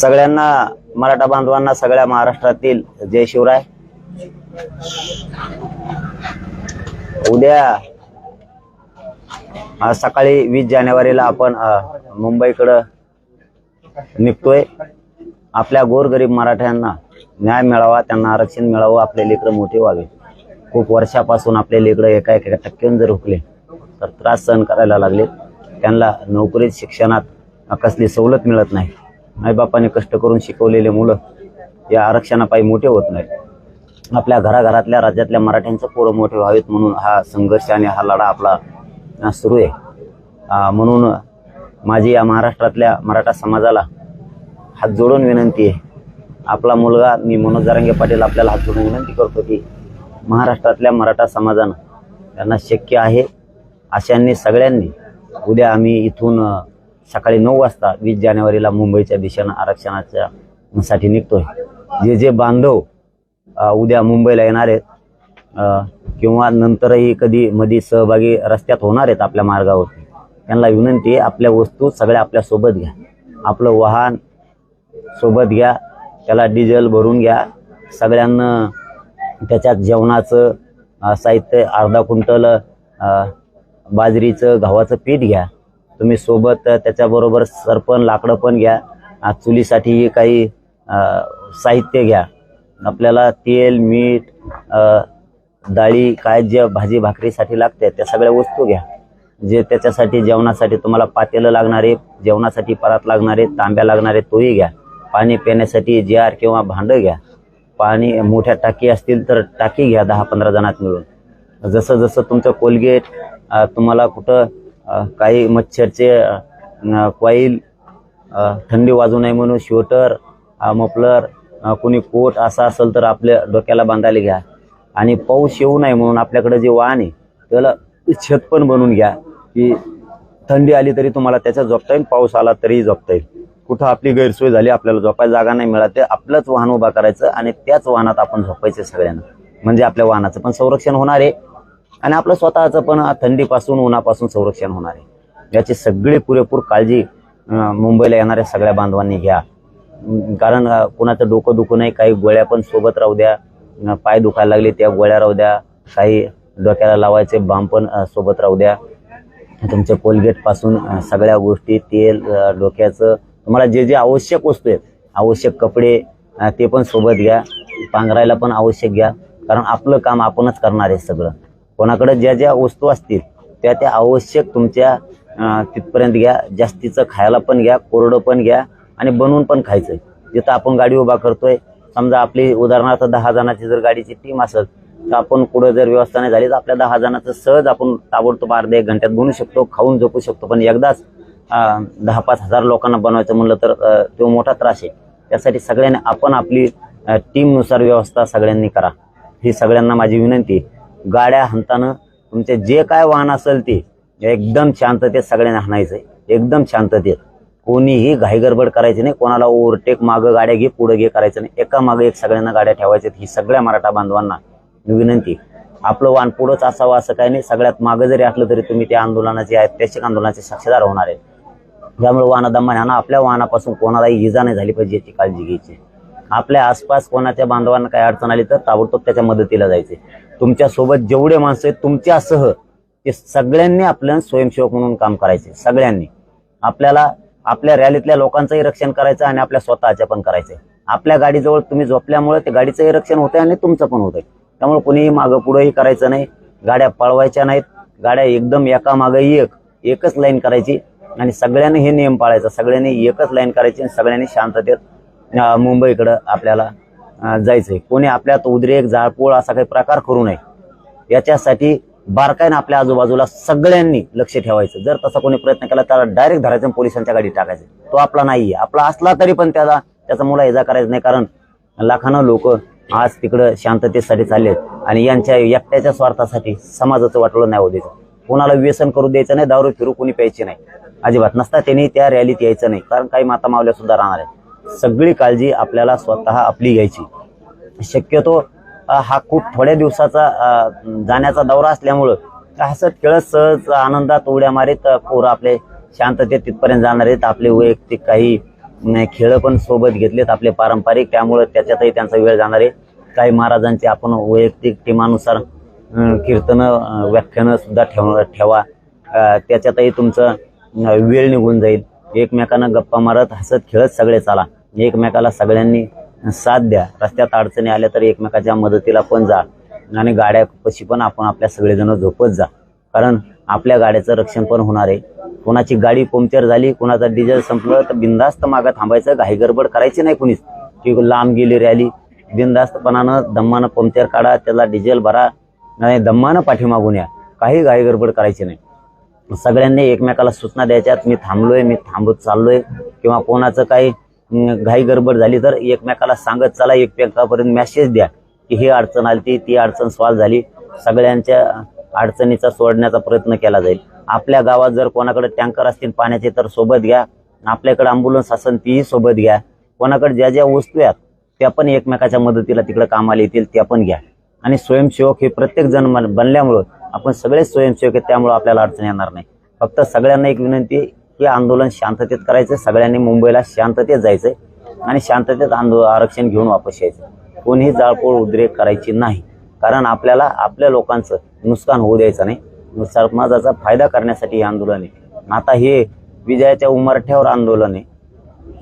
सगळ्यांना मराठा बांधवांना सगळ्या महाराष्ट्रातील जय शिवराय. उद्या सकाळी वीस जानेवारीला आपण मुंबईकडं निघतोय. आपल्या गोरगरीब मराठ्यांना न्याय मिळावा त्यांना आरक्षण मिळावं आपले लेकरं मोठे व्हावे. खूप वर्षापासून आपले लेकरं एका एका टक्क्यानं जर हुकले तर त्रास सहन करायला लागले. त्यांना नोकरीत शिक्षणात कसली सवलत मिळत नाही. आईबापाने कष्ट करून शिकवलेले मुलं या आरक्षणापायी मोठे होत नाहीत. आपल्या घराघरातल्या राज्यातल्या मराठ्यांचं पोरं मोठे व्हावेत म्हणून हा संघर्ष आणि हा लढा आपला सुरू आहे. म्हणून माझी या महाराष्ट्रातल्या मराठा समाजाला हात जोडून विनंती आहे. आपला मुलगा मी मनोज जारंगे पाटील आपल्याला हात जोडून विनंती करतो की महाराष्ट्रातल्या मराठा समाजानं त्यांना शक्य आहे अशांनी सगळ्यांनी उद्या आम्ही इथून सकाळी नऊ वाजता वीस जानेवारीला मुंबईच्या दिशेनं आरक्षणाच्या साठी निघतोय. जे जे बांधव उद्या मुंबईला येणार आहेत किंवा नंतरही कधी मधी सहभागी रस्त्यात होणार आहेत आपल्या मार्गावरती त्यांना विनंती आहे आपल्या वस्तू सगळ्या आपल्यासोबत घ्या. आपलं वाहन सोबत घ्या त्याला डिझेल भरून घ्या. सगळ्यांना त्याच्यात जेवणाचं साहित्य अर्धा क्विंटल बाजरीचं गव्हाचं पीठ घ्या. तुम्ही सोबत त्याच्याबरोबर सरपण लाकडं पण घ्या. चुलीसाठी काही साहित्य घ्या. आपल्याला तेल मीठ डाळी काय जे भाजी भाकरीसाठी लागते त्या सगळ्या वस्तू घ्या. जे त्याच्यासाठी जेवणासाठी तुम्हाला पातेलं लागणारे जेवणासाठी परात लागणारे तांब्या लागणारे तोही घ्या. पाणी पिण्यासाठी जार किंवा भांडं घ्या. पाणी मोठ्या टाकी असतील तर टाकी घ्या दहा पंधरा जणात मिळून. जसं जसं तुमचं कोलगेट तुम्हाला कुठं काही मच्छरचे कॉईल थंडी वाजू नये म्हणून श्वेटर मफलर कोणी कोट असा असेल तर आपल्या डोक्याला बांधायला घ्या. आणि पाऊस येऊ नये म्हणून आपल्याकडे जे वाहन आहे त्याला छत पण बनवून घ्या की थंडी आली तरी तुम्हाला त्याच्यात झोपता येईल पाऊस आला तरीही झोपता येईल. कुठं आपली गैरसोय झाली आपल्याला झोपायला जागा नाही मिळाली ते आपलंच वाहन उभा करायचं आणि त्याच वाहनात आपण झोपायचं सगळ्यांना. म्हणजे आपल्या वाहनाचं पण संरक्षण होणार आहे. आणि आपलं स्वतःचं पण थंडीपासून उन्हापासून संरक्षण होणार आहे. याची सगळी पुरेपूर काळजी मुंबईला येणाऱ्या सगळ्या बांधवांनी घ्या. कारण कुणाचं डोकं दुखू नाही काही गोळ्या पण सोबत राहू द्या. पाय दुखायला लागले त्या गोळ्या राहू द्या. काही डोक्याला लावायचे बाम पण सोबत राहू द्या. तुमच्या कोलगेटपासून सगळ्या गोष्टी तेल डोक्याचं तुम्हाला जे जे आवश्यक वस्तू आहेत आवश्यक कपडे ते पण सोबत घ्या. पांघरायला पण आवश्यक घ्या. कारण आपलं काम आपणच करणार आहे सगळं. कोणाकडे ज्या ज्या वस्तू असतील त्या त्या आवश्यक तुमच्या तिथपर्यंत घ्या. जास्तीचं खायला पण घ्या कोरडं पण घ्या आणि बनवून पण खायचं. जिथं आपण गाडी उभा करतोय समजा आपली उदाहरणार्थ दहा जणांची जर गाडीची टीम असेल तर आपण कुठं जर व्यवस्था नाही झाली तर आपल्या दहा जणांचं सहज आपण ताबडतोब अर्ध्या एक घंट्यात बनवू शकतो खाऊन झोपू शकतो. पण एकदाच दहा पाच हजार लोकांना बनवायचं म्हणलं तर तो मोठा त्रास आहे. त्यासाठी सगळ्यांनी आपण आपली टीमनुसार व्यवस्था सगळ्यांनी करा. ही सगळ्यांना माझी विनंती आहे. गाड्या हाणताना तुमचे जे काय वाहन असेल ते एकदम शांततेत सगळ्यांना हाणायचंय एकदम शांततेत. कोणीही घाईगडबड करायची नाही. कोणाला ओव्हरटेक मागं गाड्या घे पुढे घे करायचं नाही. एका मागे एक सगळ्यांना गाड्या ठेवायच्यात ही सगळ्या मराठा बांधवांना विनंती आपलं वाहन पुढंच असावं असं काही नाही. सगळ्यात मागं जरी असलं तरी तुम्ही त्या आंदोलनाचे ऐतिहासिक आंदोलनाचे साक्षीदार होणार आहे त्यामुळे वाहन दमाने आपल्या वाहनापासून कोणालाही इजा नाही झाली पाहिजे याची काळजी घ्यायची आपल्या आसपास कोणाच्या बांधवांना काही अडचण आली तर ताबडतोब त्याच्या मदतीला जायचे तुमच्यासोबत जेवढे माणसं आहेत तुमच्यासह ते सगळ्यांनी आपलं स्वयंसेवक म्हणून काम करायचे सगळ्यांनी. आपल्याला आपल्या रॅलीतल्या लोकांचंही रक्षण करायचं आणि आपल्या स्वतःच्या पण करायचं. आपल्या गाडीजवळ तुम्ही झोपल्यामुळे ते गाडीचंही रक्षण होतंय आणि तुमचं पण होतंय. त्यामुळे कोणीही मागं पुढंही करायचं नाही. गाड्या पळवायच्या नाहीत. गाड्या एकदम एका मागे एक एकच लाईन करायची आणि सगळ्यांनी हे नियम पाळायचा. सगळ्यांनी एकच लाईन करायची आणि सगळ्यांनी शांततेत मुंबईकडं आपल्याला जायचंय. कोणी आपल्यात उद्रेक जाळपोळ असा काही प्रकार करू नये. याच्यासाठी बारकाईनं आपल्या आजूबाजूला सगळ्यांनी लक्ष ठेवायचं. जर तसा कोणी प्रयत्न केला त्याला डायरेक्ट धरायचं पोलिसांच्या गाडीत टाकायचं. तो आपला नाहीये. आपला असला तरी पण त्याला त्याचा मुला इजा करायचं नाही कारण लाखानं लोक आज तिकडं शांततेसाठी चालले आहेत आणि यांच्या एकट्याच्या स्वार्थासाठी समाजाचं वाटलं नाही होऊ द्यायचं. कोणाला व्यसन करू द्यायचं नाही दारू फिरू कोणी प्यायची नाही. अजिबात. नसता त्यांनी त्या रॅलीत यायचं नाही. कारण काही माता मावल्या सुद्धा राहणार आहेत. सगळी काळजी आपल्याला स्वतः आपली घ्यायची. शक्यतो हा खूप थोड्या दिवसाचा जाण्याचा दौरा असल्यामुळं हसत खेळत सहज आनंदात उड्या मारीत पोरं आपले शांततेत तिथपर्यंत जाणार आहेत. आपले वैयक्तिक काही खेळ पण सोबत घेतलेत आपले पारंपरिक. त्यामुळं त्याच्यातही त्यांचा वेळ जाणार आहे. काही महाराजांचे आपण वैयक्तिक टीमानुसार कीर्तन व्याख्यानं सुद्धा ठेव ठेवा. त्याच्यातही तुमचं वेळ निघून जाईल. एकमेकांना गप्पा मारत हसत खेळत सगळे चाला. एकमेकाला सगळ्यांनी साथ द्या. रस्त्यात अडचणी आल्या तर एकमेकाच्या मदतीला पण जा आणि गाड्या पशी पण आपण आपल्या सगळेजण झोपत जा. कारण आपल्या गाड्याचं रक्षण पण होणार आहे. कोणाची गाडी पंक्चर झाली कोणाचं डिझेल संपलं तर बिंदास्त मागं थांबायचं घाई गडबड करायची नाही कुणीच. की लांब गेली रॅली बिंदास्तपणानं दम्मानं पंक्चर काढा त्याला डिझेल भरा नाही दम्मानं पाठीमागून या. काही घाई गडबड करायची नाही. सगळ्यांनी एकमेकाला सूचना द्यायच्यात मी थांबलोय मी थांबत चाललोय किंवा कोणाचं काही घाई गडबड झाली तर एकमेकाला सांगत चला एकमेकापर्यंत मेसेज द्या की ही अडचण आली ती अडचण सॉल्व्ह झाली. सगळ्यांच्या अडचणीचा सोडण्याचा प्रयत्न केला जाईल. आपल्या गावात जर कोणाकडे टँकर असतील पाण्याचे तर सोबत घ्या. आपल्याकडे अँब्युलन्स असेल तीही सोबत घ्या. कोणाकडे ज्या ज्या वस्तू आहेत त्या पण एकमेकाच्या मदतीला तिकडे कामाला येतील त्या पण घ्या. आणि स्वयंसेवक हे प्रत्येक जण मन- बनल्यामुळं आपण सगळेच स्वयंसेवक आहेत त्यामुळं आपल्याला अडचण येणार नाही. फक्त सगळ्यांना एक विनंती हे आंदोलन शांततेत करायचं सगळ्यांनी मुंबईला शांततेत जायचंय आणि शांततेत आंदो आरक्षण घेऊन वापस यायचं. कोणीही जाळपोळ उद्रेक करायची नाही. कारण आपल्याला आपल्या लोकांचं नुकसान होऊ द्यायचं नाही. समाजाचा फायदा करण्यासाठी हे आंदोलन आहे. आता हे विजयाच्या उमरठ्यावर आंदोलन आहे.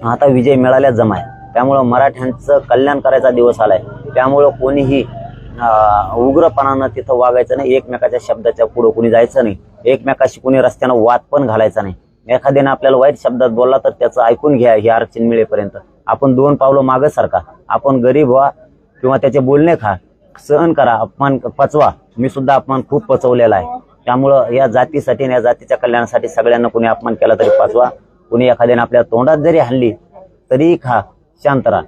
आता विजय मिळाल्या जमाय. त्यामुळं मराठ्यांचं कल्याण करायचा दिवस आलाय. त्यामुळं कोणीही उग्रपणानं तिथं वागायचं नाही. एकमेकाच्या शब्दाच्या पुढं कोणी जायचं नाही. एकमेकाशी कोणी रस्त्यानं वाद पण घालायचा नाही. एखाद्याने आपल्याला वाईट शब्दात बोलला तर त्याचं ऐकून घ्या हे आरक्षण मिळेपर्यंत. आपण दोन पावलं मागं सारखा आपण गरीब व्हा किंवा त्याचे बोलणे खा. सहन करा अपमान पचवा. मी सुद्धा अपमान खूप पचवलेला आहे. त्यामुळं या जातीसाठी आणि या जातीच्या कल्याणासाठी सगळ्यांना कुणी अपमान केला तरी पचवा. कुणी एखाद्याने आपल्या तोंडात जरी हल्ली तरीही खा. शांत राहा.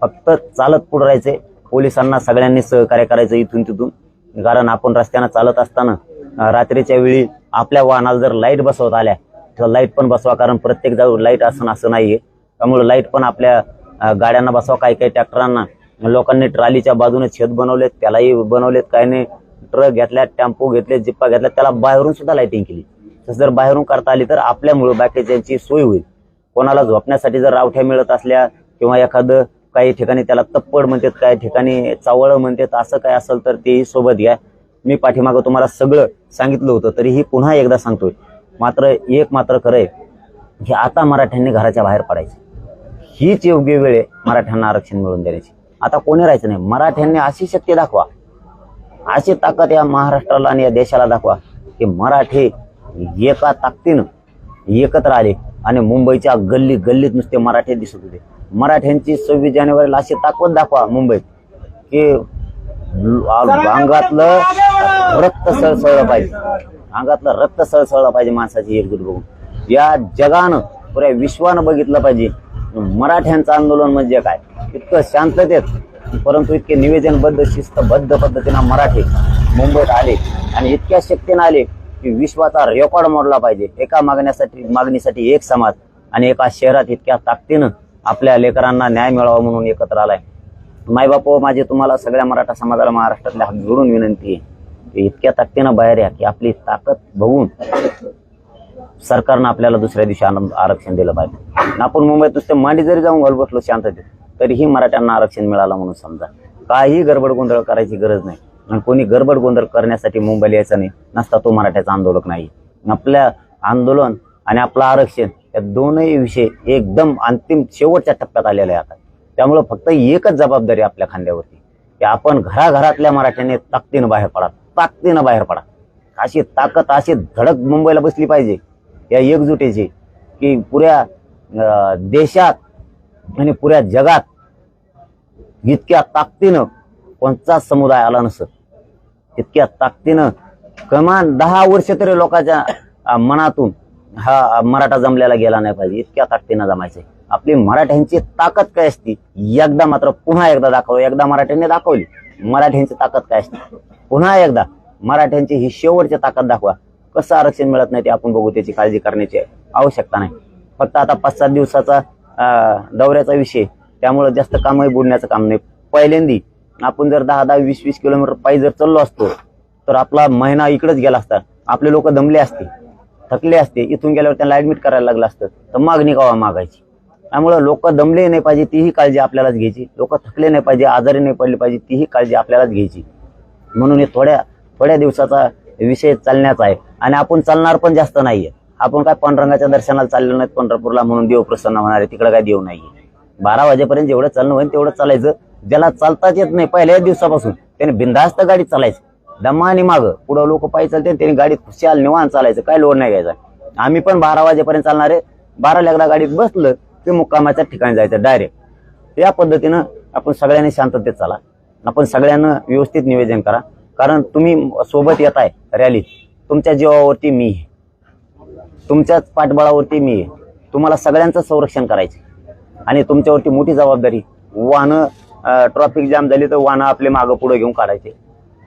फक्त चालत पुढे राहायचे पोलिसांना सगळ्यांनी सहकार्य करायचं इथून तिथून. कारण आपण रस्त्यानं चालत असताना रात्रीच्या वेळी आपल्या वाहनाला जर लाइट बसवत आल्या लाइट पण बसवा कारण प्रत्येक जाऊ लाइट असणं असं नाहीये. त्यामुळे लाइट पण आपल्या गाड्यांना बसवा काही काही ट्रॅक्टरांना लोकांनी ट्रालीच्या बाजूने छत बनवलेत त्यालाही बनवलेत काही नाही. ट्रक घेतल्यात टेम्पो घेतले जिप्पा घेतल्या त्याला बाहेरून सुद्धा लाईटिंग केली. तसं जर बाहेरून करता आली तर आपल्यामुळे बाकीच्यांची सोय होईल. कोणाला झोपण्यासाठी जर रावठ्या मिळत असल्या किंवा एखादं काही ठिकाणी त्याला तप्पड म्हणतात काही ठिकाणी चावळ म्हणतात असं काय असेल तर तेही सोबत घ्या. मी पाठीमागं तुम्हाला सगळं सांगितलं होतं तरीही पुन्हा एकदा सांगतोय. मात्र एक मात्र खरं आहे की आता मराठ्यांनी घराच्या बाहेर पडायचे. हीच योग्य वेळ आहे मराठ्यांना आरक्षण मिळवून देण्याची. आता कोणी राहायचं नाही. मराठ्यांनी अशी शक्ती दाखवा. अशी ताकद या महाराष्ट्राला आणि या देशाला दाखवा की मराठी एका ताकदीनं एकत्र आले आणि मुंबईच्या गल्ली गल्लीत नुसते मराठी दिसत होते. मराठ्यांची सव्वीस जानेवारीला अशी ताकद दाखवा मुंबईत की अंगातलं रक्त सळसळलं पाहिजे. अंगातलं रक्त सळसळलं पाहिजे माणसाची एकजूट बघून. या जगानं पुऱ्या विश्वानं बघितलं पाहिजे. मराठ्यांचं आंदोलन म्हणजे काय? इतकं शांततेत परंतु इतके निवेदनबद्ध शिस्तबद्ध पद्धतीनं मराठी मुंबईत आले आणि इतक्या शक्तीनं आले की विश्वाचा रेकॉर्ड मोडला पाहिजे. एका मागण्यासाठी मागणीसाठी एक समाज आणि एका शहरात इतक्या ताकदीनं आपल्या लेकरांना न्याय मिळावा म्हणून एकत्र आलाय. मायबापो माझी तुम्हाला सगळ्या मराठा समाजाला महाराष्ट्रातल्या हात जोडून विनंती आहे. इतक्या ताकदीनं बाहेर या की आपली ताकद बघून सरकारनं आपल्याला दुसऱ्या दिवशी आनंद आरक्षण दिलं पाहिजे. आपण मुंबईत नुसते मांडी जरी जाऊन घाल बसलो शांततेत तरीही मराठ्यांना आरक्षण मिळालं म्हणून समजा. काही गडबड गोंधळ करायची गरज नाही. आणि कोणी गडबड गोंधळ करण्यासाठी मुंबईला यायचं नाही नसता तो मराठ्याचा आंदोलक नाही. आपल्या आंदोलन आणि आपलं आरक्षण या दोनही विषय एकदम अंतिम शेवटच्या टप्प्यात आलेले आहेत. त्यामुळं फक्त एकच जबाबदारी आपल्या खांद्यावरती. की आपण घराघरातल्या मराठ्याने ताकदीनं बाहेर पडा ताकदीनं बाहेर पडा. अशी ताकद अशी धडक मुंबईला बसली पाहिजे या एकजुटीची की पुऱ्या अं, देशात आणि पुऱ्या जगात इतक्या ताकदीनं कोणताच समुदाय आला नसत इतक्या ताकदीनं कमान दहा वर्ष तरी लोकांच्या मनातून हा मराठा जमलेला गेला नाही पाहिजे. इतक्या ताकदीनं जमायचे आपली मराठ्यांची ताकद काय असती? एकदा मात्र पुन्हा एकदा दाखव. एकदा मराठ्यांनी दाखवली. मराठ्यांची ताकद काय असते? पुन्हा एकदा मराठ्यांची ही शेवटची ताकद दाखवा. कसं आरक्षण मिळत नाही ते आपण बघू त्याची काळजी करण्याची आवश्यकता नाही. फक्त आता पाच सात दिवसाचा दौऱ्याचा विषय त्यामुळे जास्त कामही बुडण्याचं काम नाही. पहिल्यांदी आपण जर दहा दहा वीस वीस किलोमीटर पायी जर चाललो असतो तर आपला महिना इकडेच गेला असता. आपले लोक दमले असते थकले असते इथून गेल्यावर त्यांना ऍडमिट करायला लागलं असतं. तर मागणी कवा मागायची? त्यामुळं लोक दमले नाही पाहिजे तीही काळजी आपल्यालाच घ्यायची. लोक थकले नाही पाहिजे आजारी नाही पडले पाहिजे तीही काळजी आपल्यालाच घ्यायची. म्हणून हे थोड्या थोड्या दिवसाचा विषय चालण्याचा आहे. आणि आपण चालणार पण जास्त नाहीये. आपण काय पांडुरंगाच्या दर्शनाला चाललो नाहीत पंढरपूरला म्हणून देव प्रसन्न होणार आहे तिकडे काय देव नाहीये. बारा वाजेपर्यंत जेवढं चालणं होईल तेवढं चालायचं. ज्याला चालताच येत नाही पहिल्या दिवसापासून त्याने बिंदास्त गाडी चालायची. दमाने आणि माग. पुढं लोक पायी चालते त्याने गाडीत खुशाल निवान चालायचं. काय लोड नाही घ्यायचा. आम्ही पण बारा वाजेपर्यंत चालणार आहे. बारा लेगदा गाडीत बसलं की मुक्कामाच्या ठिकाणी जायचं डायरेक्ट या पद्धतीनं आपण सगळ्यांनी शांततेत चाला. आपण सगळ्यांना व्यवस्थित निवेदन करा. कारण तुम्ही सोबत येत आहे रॅलीत तुमच्या जीवावरती मी आहे. तुमच्याच पाठबळावरती मी आहे. तुम्हाला सगळ्यांचं संरक्षण करायचं आणि तुमच्यावरती मोठी जबाबदारी. वाहनं ट्रॉफिक जाम झाली तर वाहनं आपले मागं पुढे घेऊन काढायचे.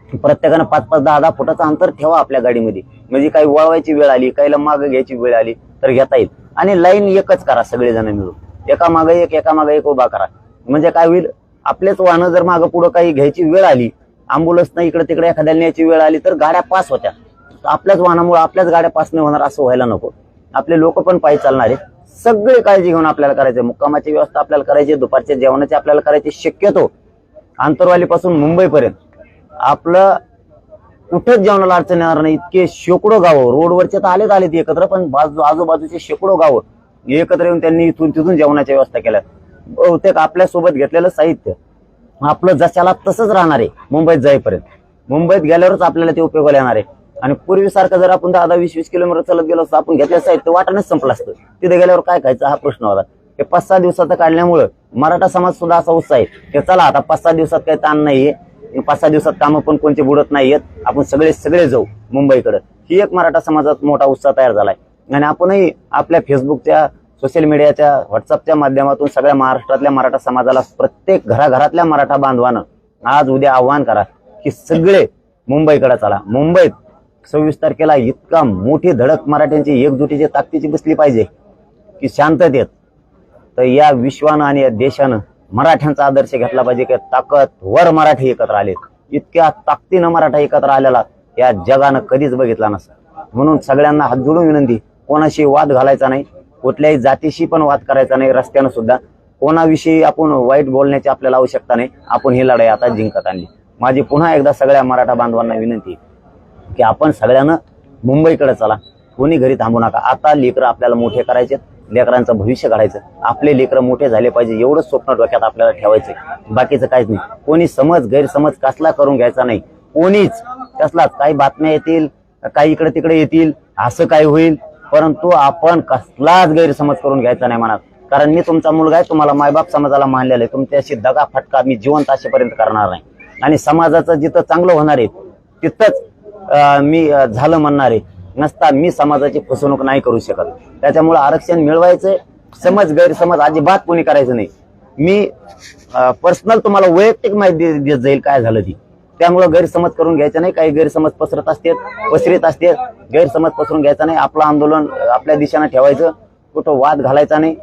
प्रत्येकानं पाच पाच दहा दहा फुटाचं अंतर ठेवा आपल्या गाडीमध्ये. म्हणजे काही वळवायची वेळ आली काहीला मागं घ्यायची वेळ आली. तर घेता येईल. आणि लाईन एकच करा सगळेजण मिळून. एका मागं एक एका मागं एक उभा करा. म्हणजे काय होईल? आपलेच वाहनं जर मागं पुढं काही घ्यायची वेळ आली अँब्युलन्स नाही इकडे तिकडे एखाद्याला न्यायची वेळ आली तर गाड्या पास होत्या. आपल्याच वाहनामुळे आपल्याच गाड्या पास नाही होणार असं व्हायला नको. आपले लोक पण पायी चालणारे सगळे सगळी काळजी घेऊन आपल्याला करायचे. मुक्कामाची व्यवस्था आपल्याला करायची दुपारच्या जेवणाची आपल्याला करायची शक्यतो. आंतरवालीपासून मुंबईपर्यंत. आपलं कुठंच जेवणाला अडचण येणार नाही. इतके शेकडो गावं रोडवरचे तर आलेच आलेत एकत्र पण बाजू आजूबाजूचे शेकडो गावं एकत्र येऊन त्यांनी इथून तिथून जेवणाच्या व्यवस्था केल्या. बहुतेक आपल्यासोबत घेतलेलं साहित्य आपलं जशाला तसंच राहणार आहे मुंबईत जाईपर्यंत. मुंबईत गेल्यावरच आपल्याला ते उपयोगाला येणार आहे. आणि पूर्वीसारखं जर आपण दहा दहा वीस वीस किलोमीटर चालत गेलो असतो आपण घेतलं साहित्य वाटानेच संपलं असतं. तिथे गेल्यावर काय खायचं? हा प्रश्न होता. हे पाच सहा दिवसाचं काढल्यामुळं मराठा समाज सुद्धा असा उत्साह आहे की चला आता पाच सहा दिवसात काही ताण नाहीये. पाच सहा दिवसात कामं पण कोणते बुडत नाही येत आपण सगळे सगळे जाऊ मुंबईकडे. ही एक मराठा समाजात मोठा उत्साह तयार झालाय. आणि आपणही आपल्या फेसबुकच्या सोशल मीडियाच्या व्हॉट्सअपच्या माध्यमातून सगळ्या महाराष्ट्रातल्या मराठा समाजाला प्रत्येक घराघरातल्या मराठा बांधवानं आज उद्या आव्हान करा की सगळे मुंबईकडे चला. मुंबईत सव्वीस तारखेला इतका मोठी धडक मराठ्यांची एकजुटीची ताकदीची बसली पाहिजे की शांततेत. तर या विश्वानं आणि या देशानं मराठ्यांचा आदर्श घेतला पाहिजे की ताकद वर मराठी एकत्र आले इतक्या ताकदीनं मराठा एकत्र आलेला या जगानं कधीच बघितला नसतं. म्हणून सगळ्यांना हात जोडून विनंती कोणाशी वाद घालायचा नाही कुठल्याही जातीशी पण वाद करायचा नाही रस्त्यानं सुद्धा. कोणाविषयी आपण वाईट बोलण्याची आपल्याला आवश्यकता नाही आपण ही लढाई आता जिंकत आणली. माझी पुन्हा एकदा सगळ्या मराठा बांधवांना विनंती की आपण सगळ्यांना मुंबईकडे चला. कोणी घरी थांबू नका. आता लेकरं आपल्याला मोठे करायचे लेकरांचं भविष्य घडायचं. आपले लेकरं मोठे झाले पाहिजे एवढंच स्वप्न डोक्यात आपल्याला ठेवायचं बाकीचं काहीच नाही. कोणी समज गैरसमज कसला करून घ्यायचा नाही. कोणीच कसलाच. काही बातम्या येतील काही इकडे तिकडे येतील असं काय होईल. परंतु आपण कसलाच गैरसमज करून घ्यायचा नाही मनात. कारण मी तुमचा मुलगा आहे तुम्हाला मायबाप समाजाला मानलेला आहे. तुमच्याशी दगा फटका मी जिवंत असेपर्यंत करणार नाही. आणि समाजाचं जिथं चांगलं होणार आहे तिथंच अं, मी झालं म्हणणार आहे. नसता मी समाजाची फसवणूक नाही करू शकत. त्याच्यामुळे आरक्षण मिळवायचं समज गैरसमज अजिबात कोणी करायचं नाही. मी पर्सनल तुम्हाला वैयक्तिक माहिती देत जाईल काय झालं ती. त्यामुळे गैरसमज करून घ्यायचा नाही. काही गैरसमज पसरत असते पसरत असते गैरसमज पसरून घ्यायचा नाही. आपलं आंदोलन आपल्या दिशेनं ठेवायचं. कुठं वाद घालायचा नाही.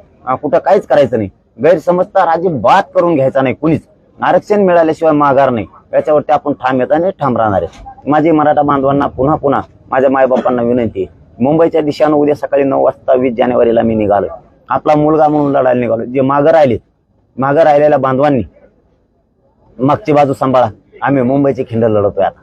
कुठं काहीच करायचं नाही. गैरसमज तर अजिबात करून घ्यायचा नाही कुणीच. आरक्षण मिळाल्याशिवाय माघार नाही. याच्यावरती आपण ठाम येत आणि ठाम राहणार आहे. माझी मराठा बांधवांना पुन्हा पुन्हा माझ्या मायबापांना विनंती मुंबईच्या दिशेनं उद्या सकाळी नऊ वाजता वीस जानेवारीला मी निघालो आपला मुलगा म्हणून लढायला निघालो जे मागं राहिले मागं राहिलेल्या बांधवांनी मागची बाजू सांभाळा. आम्ही मुंबईची खिंड लढवतोय आता.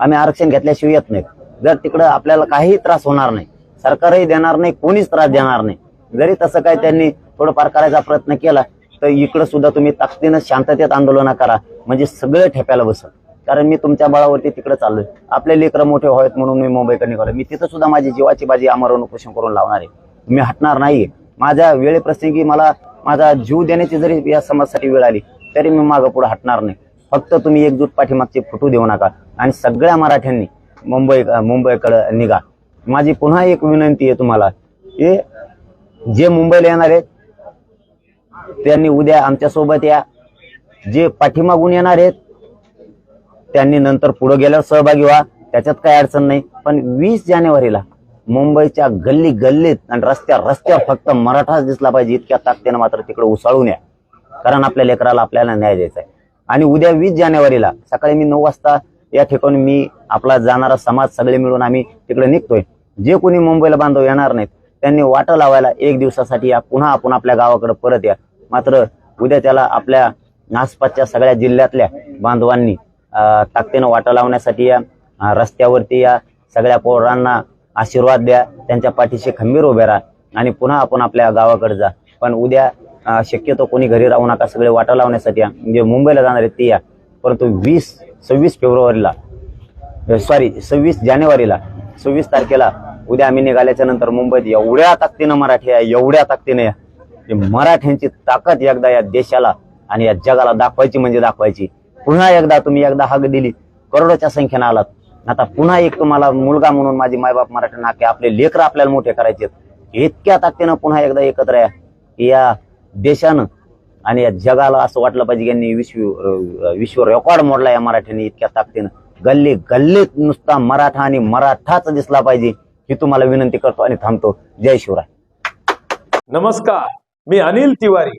आम्ही आरक्षण घेतल्याशिवाय येत नाही. जर तिकडं आपल्याला काहीही त्रास होणार नाही सरकारही देणार नाही कोणीच त्रास देणार नाही. जरी तसं काय त्यांनी थोडंफार करायचा प्रयत्न केला तर इकडं सुद्धा तुम्ही ताकदीनं शांततेत आंदोलन करा. म्हणजे सगळं ठेप्याला बसत कारण मी तुमच्या बळावरती तिकडे चाललोय. आपले लेकरं मोठे व्हावेत म्हणून मी मुंबईकडे निघालो मी तिथं सुद्धा माझी जीवाची बाजी आमरण उपोषण करून लावणार आहे. मी हटणार नाहीये. माझ्या वेळेप्रसंगी मला माझा जीव देण्याची जरी या समाजासाठी वेळ आली तरी मी मागं पुढे हटणार नाही. फक्त तुम्ही एकजूट पाठीमागचे फुटू देऊ नका आणि सगळ्या मराठ्यांनी मुंबई मुंबईकडे निघा. माझी पुन्हा एक विनंती आहे तुम्हाला. की जे मुंबईला येणार आहेत त्यांनी उद्या आमच्यासोबत या. जे पाठीमागून येणार आहेत त्यांनी नंतर पुढे गेल्यावर सहभागी व्हा. त्याच्यात काही अडचण नाही. पण वीस जानेवारीला मुंबईच्या गल्ली गल्लीत आणि रस्त्या रस्त्यावर फक्त मराठाच दिसला पाहिजे. इतक्या ताकदीनं मात्र तिकडे उसळून या. कारण आपल्या लेकराला आपल्याला न्याय द्यायचा आहे आणि उद्या वीस जानेवारीला सकाळी मी नऊ वाजता या ठिकाणी मी आपला जाणारा समाज सगळे मिळून आम्ही तिकडे निघतोय. जे कोणी मुंबईला बांधव येणार नाहीत त्यांनी वाटं लावायला एक दिवसासाठी या. पुन्हा आपण आपल्या गावाकडे परत या. मात्र उद्या त्याला आपल्या आसपासच्या सगळ्या जिल्ह्यातल्या बांधवांनी ताकदीनं वाटा लावण्यासाठी या रस्त्यावरती या सगळ्या पोरांना आशीर्वाद द्या त्यांच्या पाठीशी खंबीर उभे राहा आणि पुन्हा आपण आपल्या गावाकडे जा. पण उद्या शक्यतो कोणी घरी राहू नका सगळे वाटा लावण्यासाठी या. म्हणजे मुंबईला जाणार आहेत ते या. परंतु वीस सव्वीस फेब्रुवारीला सॉरी सव्वीस जानेवारीला सव्वीस तारखेला उद्या आम्ही निघाल्याच्या नंतर मुंबईत एवढ्या ताकदीनं मराठी आहे एवढ्या ताकदीनं या. म्हणजे मराठ्यांची ताकद एकदा या देशाला आणि या जगाला दाखवायची म्हणजे दाखवायची. पुन्हा एकदा तुम्ही एकदा हग दिली करोडोच्या संख्येनं आलात. आता पुन्हा एक तुम्हाला मुलगा म्हणून माझी मायबाप मराठी नाके आपले लेकर आपल्याला मोठे करायचे इतक्या ताकदीनं पुन्हा एकदा एकत्र या. की या देशानं आणि या जगाला असं वाटलं पाहिजे यांनी विश्व विश्व रेकॉर्ड मोडला या मराठीने इतक्या ताकदीनं. गल्ली गल्लीत नुसता मराठा आणि मराठाच दिसला पाहिजे ही तुम्हाला विनंती करतो आणि थांबतो. जय शिवराय. नमस्कार. मी अनिल तिवारी.